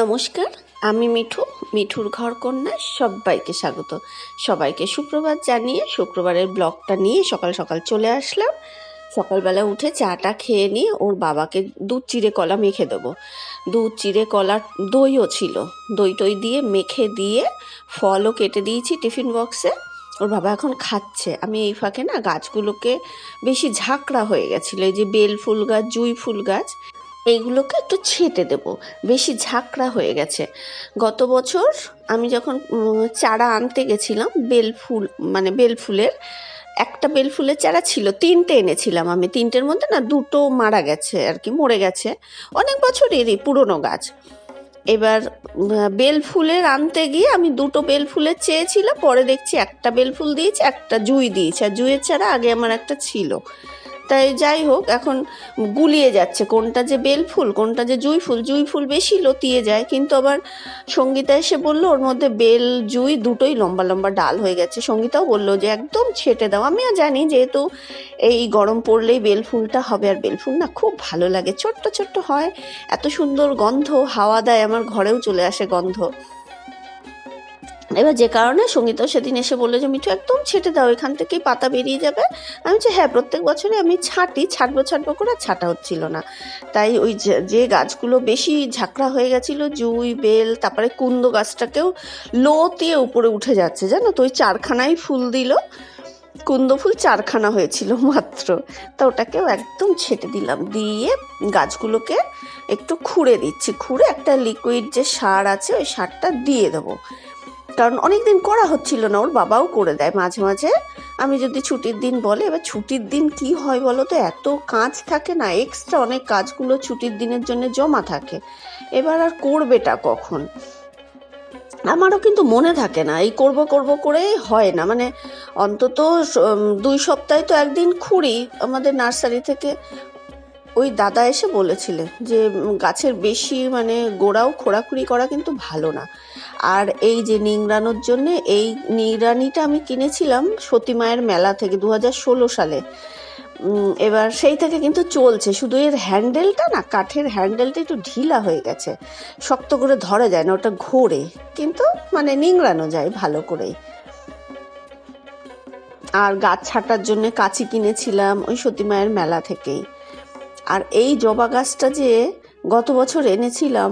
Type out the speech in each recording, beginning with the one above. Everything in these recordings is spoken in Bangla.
নমস্কার, আমি মিঠু, মিঠুর ঘর কন্যা সবাইকে স্বাগত। সবাইকে সুপ্রভাত জানিয়ে শুক্রবারের ব্লগটা নিয়ে সকাল সকাল চলে আসলাম। সকালবেলা উঠে চাটা খেয়ে নিয়ে ওর বাবাকে দুধ চিড়ে কলা মেখে দেবো। দুধ চিড়ে কলা দইও ছিল। দই টই দিয়ে মেখে দিয়ে ফলও কেটে দিয়েছি টিফিন বক্সে। ওর বাবা এখন খাচ্ছে। আমি এই ফাঁকে না গাছগুলোকে বেশি ঝাঁকড়া হয়ে গেছিল। এই যে বেল ফুল গাছ, জুই ফুল গাছ এইগুলোকে একটু ছেটে দেব। বেশি ঝাঁকড়া হয়ে গেছে। গত বছর আমি যখন চারা আনতে গেছিলাম, বেল ফুল মানে বেল ফুলের, একটা বেল ফুলের চারা ছিল, তিনটে এনেছিলাম আমি। তিনটের মধ্যে না দুটো মারা গেছে আর কি, মরে গেছে। অনেক বছরেরই পুরনো গাছ। এবার বেল ফুলের আনতে গিয়ে আমি দুটো বেল ফুলের চেয়েছিলাম, পরে দেখছি একটা বেল ফুল দিয়েছে, একটা জুই দিয়েছে। আর জুইয়ের চারা আগে আমার একটা ছিল। তাই যাই হোক, এখন গুলিয়ে যাচ্ছে। কোনটা যে বেল ফুল, কোনটা যে জুই ফুল জুই ফুল বেশি লতিয়ে যায়। কিন্তু আবার সঙ্গীতা এসে বলল, ওর মধ্যে বেল, জুই দুটোই লম্বা লম্বা ডাল হয়ে গেছে। সঙ্গীতাও বলল যে, একদম ছেটে দাও। আমিও জানি যেহেতু এই গরম পড়লেই বেল ফুলটা হবে আর বেল ফুল না খুব ভালো লাগে। ছোট্ট ছোট্ট হয়, এত সুন্দর গন্ধ, হাওয়া দেয়, আমার ঘরেও চলে আসে গন্ধ। এবার যে কারণে সঙ্গীতাও সেদিন এসে বলল যে, মিঠু, একদম ছেটে দাও, এখান থেকেই পাতা বেরিয়ে যাবে। আমি বলছি হ্যাঁ প্রত্যেক বছরে আমি ছাঁটি, ছাটবো ছাটবো করে ছাটা হচ্ছিল না। তাই ওই যে- যে গাছগুলো বেশি ঝাঁকড়া হয়ে গেছিল, জুই, বেল, তারপরে কুন্দ গাছটাকেও লতিয়ে উপরে উঠে যাচ্ছে, জানো তো? ওই চারখানাই ফুল দিল। কুন্দ ফুল চারখানা হয়েছিল মাত্র। তা ওটাকেও একদম ছেটে দিলাম, দিয়ে গাছগুলোকে একটু খুঁড়ে দিচ্ছি। খুঁড়ে একটা লিকুইড যে সার আছে, ওই সারটা দিয়ে দেবো। কারণ অনেক দিন করা হচ্ছিল না, ওর বাবাও করে দেয় মাঝে মাঝে। আমি যদি ছুটির দিন বলে, এবার ছুটির দিন কি হয় বলো তো? এত কাজ থাকে না এক্সট্রা অনেক কাজগুলো ছুটির দিনের জন্য জমা থাকে। এবার আর করবেটা কখন? আমারও কিন্তু মনে থাকে না, এই করব করব করেই হয় না। মানে অন্তত দুই সপ্তাহে তো একদিন খুঁড়ি। আমাদের নার্সারি থেকে ওই দাদা এসে বলেছিলেন যে গাছের বেশি মানে গোড়াও খোঁড়াখুড়ি করা কিন্তু ভালো না। আর এই যে নিংড়ানোর জন্য, এই নিংড়ানিটা আমি কিনেছিলাম সতী মায়ের মেলা থেকে দু সালে। এবার সেই থেকে কিন্তু চলছে। শুধু এর হ্যান্ডেলটা না, কাঠের হ্যান্ডেলটা একটু ঢিলা হয়ে গেছে। শক্ত করে ধরা যায় না, ওটা ঘোরে। কিন্তু মানে নিংড়ানো যায় ভালো করেই। আর গাছ ছাটার জন্য কাঁচি কিনেছিলাম ওই সতী মায়ের মেলা থেকেই। আর এই জবা গাছটা যে গত বছর এনেছিলাম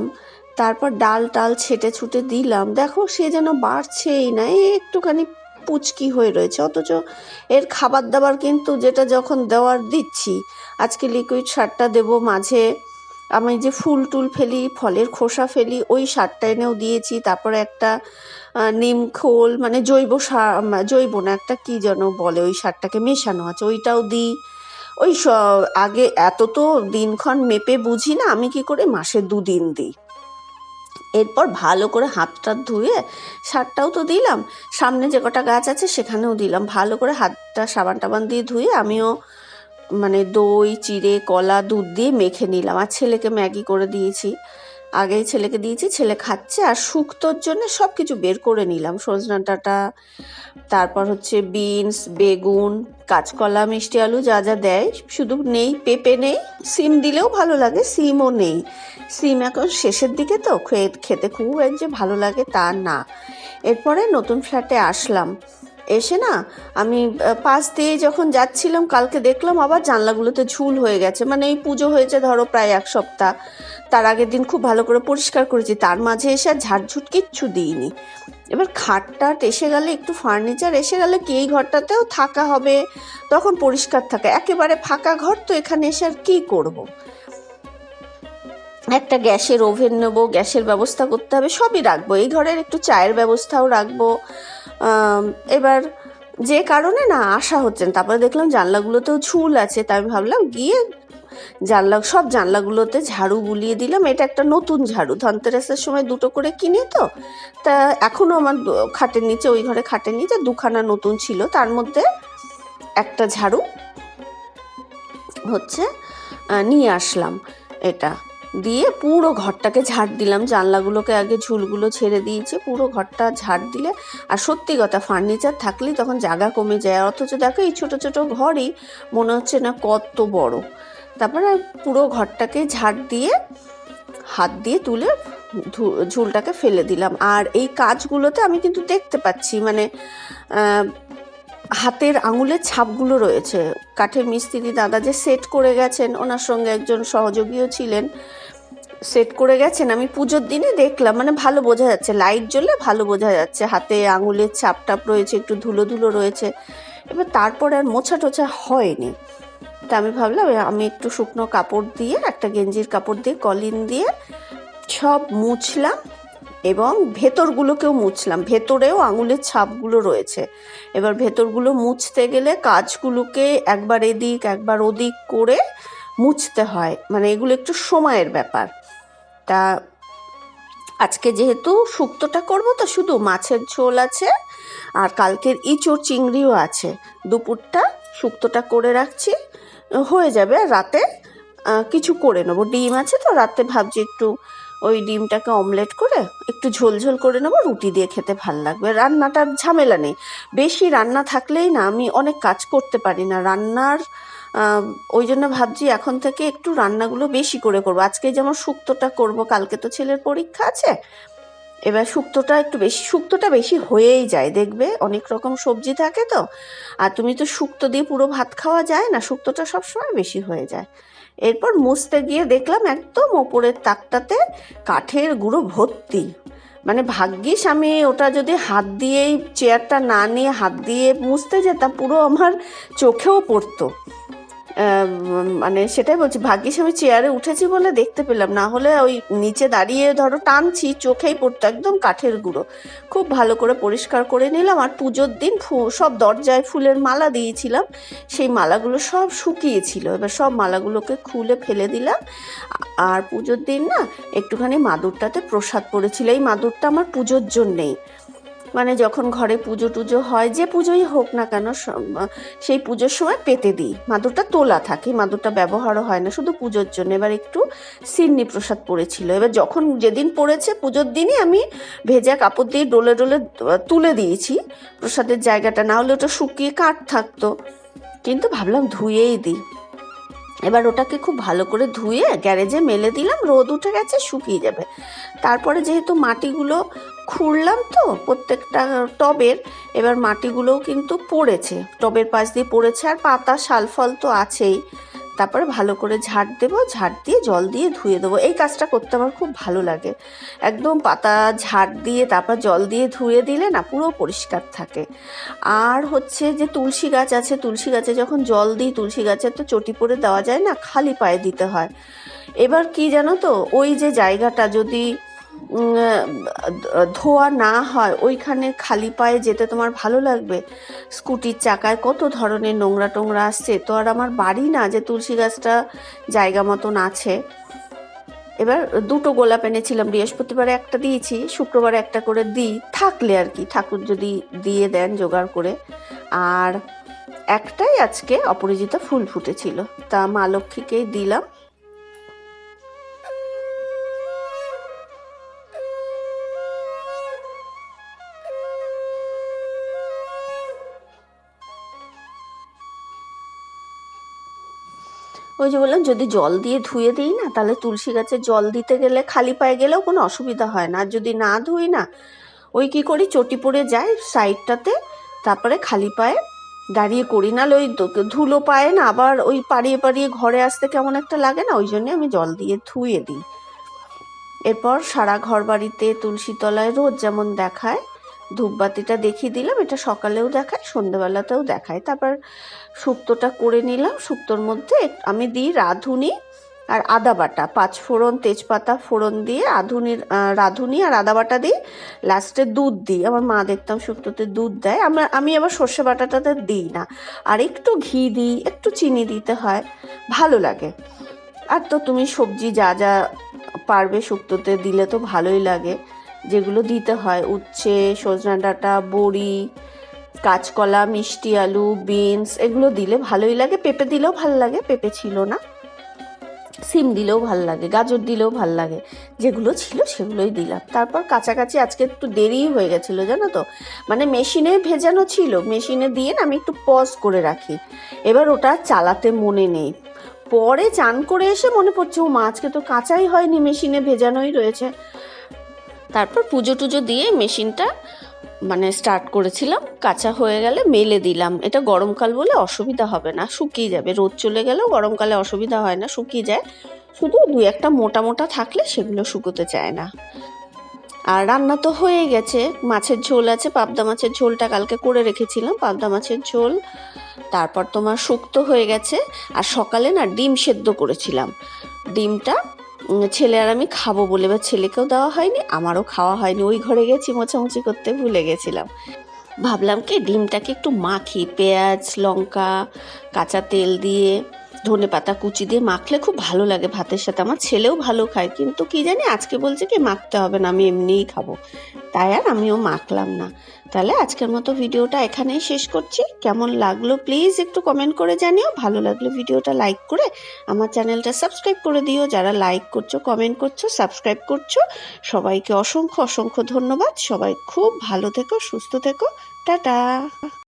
তারপর ডাল টাল ছেটে ছুটে দিলাম। দেখো সে যেন বাড়ছেই না একটুখানি পুচকি হয়ে রয়েছে। অথচ এর খাবার দাবার কিন্তু যেটা যখন দেওয়ার দিচ্ছি, আজকে লিকুইড সারটা দেবো মাঝে। আমি যে ফুল টুল ফেলি, ফলের খোসা ফেলি, ওই সারটা এনেও দিয়েছি। তারপরে একটা নিম খোল মানে জৈব সার জৈব না, একটা কী যেন বলে ওই সারটাকে, মেশানো আছে, ওইটাও দিই। ওই আগে এত তো দিনক্ষণ মেপে বুঝি না, আমি কি করে মাসে দুদিন দিই? এরপর ভালো করে হাতটা ধুয়ে সারটাও তো দিলাম। সামনে যে কটা গাছ আছে সেখানেও দিলাম। ভালো করে হাতটা সাবান টাবান দিয়ে ধুয়ে আমিও মানে দই, চিড়ে, কলা, দুধ দিয়ে মেখে নিলাম। আর ছেলেকে ম্যাগি করে দিয়েছি। আগেই ছেলেকে দিয়েছি, ছেলে খাচ্ছে আর শুক্তোর জন্য সব কিছু বের করে নিলাম। সজনা ডাঁটা, তারপর হচ্ছে বিনস, বেগুন, কাঁচকলা, মিষ্টি আলু যা যা দেয়, শুধু নেই, পেঁপে নেই, সিম দিলেও ভালো লাগে, সিমও নেই। সিম এখন শেষের দিকে তো খেতে খুব যে ভালো লাগে তা না। এরপরে নতুন ফ্ল্যাটে আসলাম। এসে না আমি পাশ দিয়ে যখন যাচ্ছিলাম, কালকে দেখলাম আবার জানলাগুলোতে ঝুল হয়ে গেছে। মানে এই পুজো হয়েছে ধরো প্রায় এক সপ্তাহ। তার আগের দিন খুব ভালো করে পরিষ্কার করেছি। তার মাঝে এসে আর ঝাড়ঝুট কিচ্ছু দিইনি। এবার খাট টাট এসে গেলে, একটু ফার্নিচার এসে গেলে কি এই ঘরটাতেও থাকা হবে? তখন পরিষ্কার থাকে। একেবারে ফাঁকা ঘর তো এখানে এসে আর কী করব। একটা গ্যাসের ওভেন নেব, গ্যাসের ব্যবস্থা করতে হবে, সবই রাখব। এই ঘরের একটু চায়ের ব্যবস্থাও রাখব। এবার যে কারণে না আশা হচ্ছেন, তারপরে দেখলাম জানলাগুলোতেও ঝুল আছে, তাই আমি ভাবলাম গিয়ে জানলা, সব জানলাগুলোতে ঝাড়ু বুলিয়ে দিলাম। এটা একটা নতুন ঝাড়ু, ধনতেরাসের সময় দুটো করে কিনে তো, তা এখনও আমার খাটের নিচে, ওই ঘরে খাটের নিচে দুখানা নতুন ছিল, তার মধ্যে একটা ঝাড়ু হচ্ছে নিয়ে আসলাম এটা। দিয়ে পুরো ঘরটাকে ঝাড় দিলাম। জানলাগুলোকে আগে ঝুলগুলো ছেড়ে দিয়েছে, পুরো ঘরটা ঝাড় দিলে আর সত্যি কথা ফার্নিচার থাকলেই তখন জায়গা কমে যায়। অথচ দেখো এই ছোটো ছোটো ঘরই মনে হচ্ছে না কত বড়। তারপরে পুরো ঘরটাকে ঝাড় দিয়ে হাত দিয়ে তুলে ঝুলটাকে ফেলে দিলাম। আর এই কাজগুলোতে আমি কিন্তু দেখতে পাচ্ছি মানে হাতের আঙুলের ছাপগুলো রয়েছে। কাঠের মিস্ত্রি দাদা যে সেট করে গেছেন, ওনার সঙ্গে একজন সহযোগীও ছিলেন। সেট করে গেছেন, আমি পুজোর দিনে দেখলাম মানে ভালো বোঝা যাচ্ছে লাইট জ্বললে ভালো বোঝা যাচ্ছে। হাতে আঙুলের ছাপ টাপ রয়েছে, একটু ধুলো ধুলো রয়েছে। এবার তারপরে আর মোছা টোছা হয়নি। তা আমি ভাবলাম আমি একটু শুকনো কাপড় দিয়ে, একটা গেঞ্জির কাপড় দিয়ে, কলিন দিয়ে সব মুছলাম। এবং ভেতরগুলোকেও মুছলাম। ভেতরেও আঙুলের ছাপগুলো রয়েছে। এবার ভেতরগুলো মুছতে গেলে কাজগুলোকে একবার এদিক, একবার ওদিক করে মুছতে হয়। মানে এগুলো একটু সময়ের ব্যাপার। তা আজকে যেহেতু শুক্তোটা করব, তো শুধু মাছের ঝোল আছে আর কালকের ইঁচড় চিংড়িও আছে। দুপুরটা শুক্তোটা করে রাখছি। হয়ে যাবে রাতে কিছু করে নেব। ডিম আছে তো রাতে ভাবছি একটু ওই ডিমটাকে অমলেট করে একটু ঝোল ঝোল করে নেব, রুটি দিয়ে খেতে ভালো লাগবে। রান্নাটার ঝামেলা নেই। বেশি রান্না থাকলেই না আমি অনেক কাজ করতে পারি না। রান্নার ওই জন্য ভাবছি এখন থেকে একটু রান্নাগুলো বেশি করে করব। আজকে যেমন শুক্তোটা করব, কালকে তো ছেলের পরীক্ষা আছে। এবার শুক্তোটা একটু বেশি, শুক্তোটা বেশি হয়েই যায়, দেখবে? অনেক রকম সবজি থাকে তো। আর তুমি তো শুক্তো দিয়ে পুরো ভাত খাওয়া যায় না? শুক্তোটা সবসময় বেশি হয়ে যায়। এরপর মুছতে গিয়ে দেখলাম একদম ওপরের তাকটাতে কাঠের গুঁড়ো ভর্তি। মানে ভাগ্যিস আমি ওটা যদি হাত দিয়েই, চেয়ারটা না নিয়ে হাত দিয়ে মুছতে যেতাম, পুরো আমার চোখেও পড়তো। মানে সেটাই বলছি, ভাগ্যিস আমি চেয়ারে উঠেছি বলে দেখতে পেলাম। না হলে ওই নিচে দাঁড়িয়ে ধরো টানছি, চোখেই পড়তো একদম কাঠের গুঁড়ো। খুব ভালো করে পরিষ্কার করে নিলাম আর পুজোর দিন সব দরজায় ফুলের মালা দিয়েছিলাম। সেই মালাগুলো সব শুকিয়েছিল। এবার সব মালাগুলোকে খুলে ফেলে দিলাম। আর পুজোর দিন না, একটুখানি মাদুরটাতে প্রসাদ পড়েছিল। এই মাদুরটা আমার পুজোর জন্যেই। মানে যখন ঘরে পুজো টুজো হয়, যে পুজোই হোক না কেন সেই পুজোর সময় পেতে দিই। মাদুরটা তোলা থাকে, মাদুরটা ব্যবহারও হয় না, শুধু পুজোর জন্য। এবার একটু সিন্নি প্রসাদ পড়েছিল। এবার যখন যেদিন পড়েছে পুজোর দিনই আমি ভেজা কাপড় দিয়ে ডোলে ডোলে তুলে দিয়েছি প্রসাদের জায়গাটা। না হলে ওটা শুকিয়ে কাঠ থাকতো। কিন্তু ভাবলাম ধুয়েই দিই। এবার ওটাকে খুব ভালো করে ধুয়ে গ্যারেজে মেলে দিলাম, রোদ উঠে গেছে, শুকিয়ে যাবে। তারপরে যেহেতু মাটিগুলো খুঁড়লাম তো প্রত্যেকটা টবের, এবার মাটিগুলোও কিন্তু পড়েছে। টবের পাশ দিয়ে পড়েছে আর পাতা, শালফল তো আছেই। তারপরে ভালো করে ঝাড় দেবো ঝাড় দিয়ে জল দিয়ে ধুয়ে দেবো। এই কাজটা করতে আমার খুব ভালো লাগে। একদম পাতা ঝাড় দিয়ে তারপর জল দিয়ে ধুয়ে দিলে না পুরো পরিষ্কার থাকে। আর হচ্ছে যে তুলসী গাছ আছে, তুলসী গাছে যখন জল দিই, তুলসী গাছে তো চটি পরে দেওয়া যায় না, খালি পায়ে দিতে হয়। এবার কি জানো তো, ওই যে জায়গাটা যদি ধোয়া না হয়, ওইখানে খালি পায়ে যেতে তোমার ভালো লাগবে? স্কুটির চাকায় কত ধরনের নোংরা টোংরা আসছে? তো আর আমার বাড়ি না যে তুলসী গাছটা জায়গা মতন আছে। এবার দুটো গোলাপ এনেছিলাম, বৃহস্পতিবারে একটা দিয়েছি, শুক্রবারে একটা করে দিই। থাকলে আর কি, ঠাকুর যদি দিয়ে দেন জোগাড় করে। আর একটাই আজকে অপরাজিতা ফুল ফুটেছিল, তা মা লক্ষ্মীকেই দিলাম। ওই যে বললাম, যদি জল দিয়ে ধুয়ে দিই না, তাহলে তুলসী গাছে জল দিতে গেলে খালি পায়ে গেলেও কোনো অসুবিধা হয় না। আর যদি না ধুই না, ওই কি করি, চটি পড়ে যায় সাইডটাতে, তারপরে খালি পায়ে দাঁড়িয়ে করি। নাহলে ওই ধুলো পায়ে না, আবার ওই পাড়িয়ে পাড়িয়ে ঘরে আসতে কেমন একটা লাগে না, ওই জন্যে আমি জল দিয়ে ধুয়ে দিই। এরপর সারা ঘর বাড়িতে তুলসী তলায় রোজ যেমন দেখায় ধূপবাতিটা দেখিয়ে দিলাম, এটা সকালেও দেখায়, সন্ধ্যেবেলাতেও দেখায়। তারপর শুক্তোটা করে নিলাম শুক্তোর মধ্যে আমি দিই রাঁধুনি আর আদা বাটা, পাঁচ ফোড়ন তেজপাতা ফোড়ন দিয়ে আধুনির রাঁধুনি আর আদা বাটা দিই লাস্টে দুধ দিই। আমার মা দেখতাম শুক্তোতে দুধ দেয়, আমার, আমি আবার সর্ষে বাটাটাতে দিই না। আর একটু ঘি দিই, একটু চিনি দিতে হয়, ভালো লাগে। আর তো তুমি সবজি যা যা পারবে শুক্তোতে দিলে তো ভালোই লাগে। যেগুলো দিতে হয়, উচ্ছে, সজনা ডাঁটা, বড়ি, কাঁচকলা, মিষ্টি আলু, বিনস, এগুলো দিলে ভালোই লাগে। পেঁপে দিলেও ভালো লাগে, পেঁপে ছিল না। সিম দিলেও ভালো লাগে, গাজর দিলেও ভালো লাগে। যেগুলো ছিল সেগুলোই দিলাম। তারপর কাছাকাছি আজকে একটু দেরিই হয়ে গেছিল, জানো তো? মানে মেশিনে ভেজানো ছিল, মেশিনে দিয়ে আমি একটু পজ করে রাখি। এবার ওটা চালাতে মনে নেই। পরে চান করে এসে মনে পড়ছে, ও মা, আজকে তো কাঁচাই হয়নি, মেশিনে ভেজানোই রয়েছে। তারপর পুজো টুজো দিয়ে মেশিনটা মানে স্টার্ট করেছিলাম। কাঁচা হয়ে গেলে মেলে দিলাম। এটা গরমকাল বলে অসুবিধা হবে না, শুকিয়ে যাবে। রোদ চলে গেলেও গরমকালে অসুবিধা হয় না, শুকিয়ে যায়। শুধু দু একটা মোটা মোটা থাকলে সেগুলো শুকোতে চায় না। আর রান্না তো হয়ে গেছে। মাছের ঝোল আছে, পাবদা মাছের ঝোলটা কালকে করে রেখেছিলাম, পাবদা মাছের ঝোল। তারপর তোমার শুক্তো হয়ে গেছে। আর সকালে না ডিম সেদ্ধ করেছিলাম। ডিমটা ছেলে আর আমি খাব বলে এবার ছেলেকেও দেওয়া হয়নি, আমারও খাওয়া হয়নি। ওই ঘরে গেছি, মোছামুছি করতে ভুলে গেছিলাম। ভাবলাম কি, ডিমটাকে একটু মাখি, পেঁয়াজ, লঙ্কা, কাঁচা তেল দিয়ে, ধনে পাতা কুচি দিয়ে মাখলে খুব ভালো লাগে ভাতের সাথে। আমার ছেলেও ভালো খায়, কিন্তু কি জানি আজকে বলছে কি, মাখতে হবে না, আমি এমনিই খাব। তাই আর আমিও মাখলাম না। তাহলে আজকের মতো ভিডিওটা এখানেই শেষ করছি। কেমন লাগল প্লিজ একটু কমেন্ট করে জানিও। ভালো লাগলে ভিডিওটা লাইক করে আমার চ্যানেলটা সাবস্ক্রাইব করে দিও। যারা লাইক করছ কমেন্ট করছ সাবস্ক্রাইব করছ, সবাইকে অসংখ্য অসংখ্য ধন্যবাদ। সবাই খুব ভালো থেকো, সুস্থ থেকো। টাটা!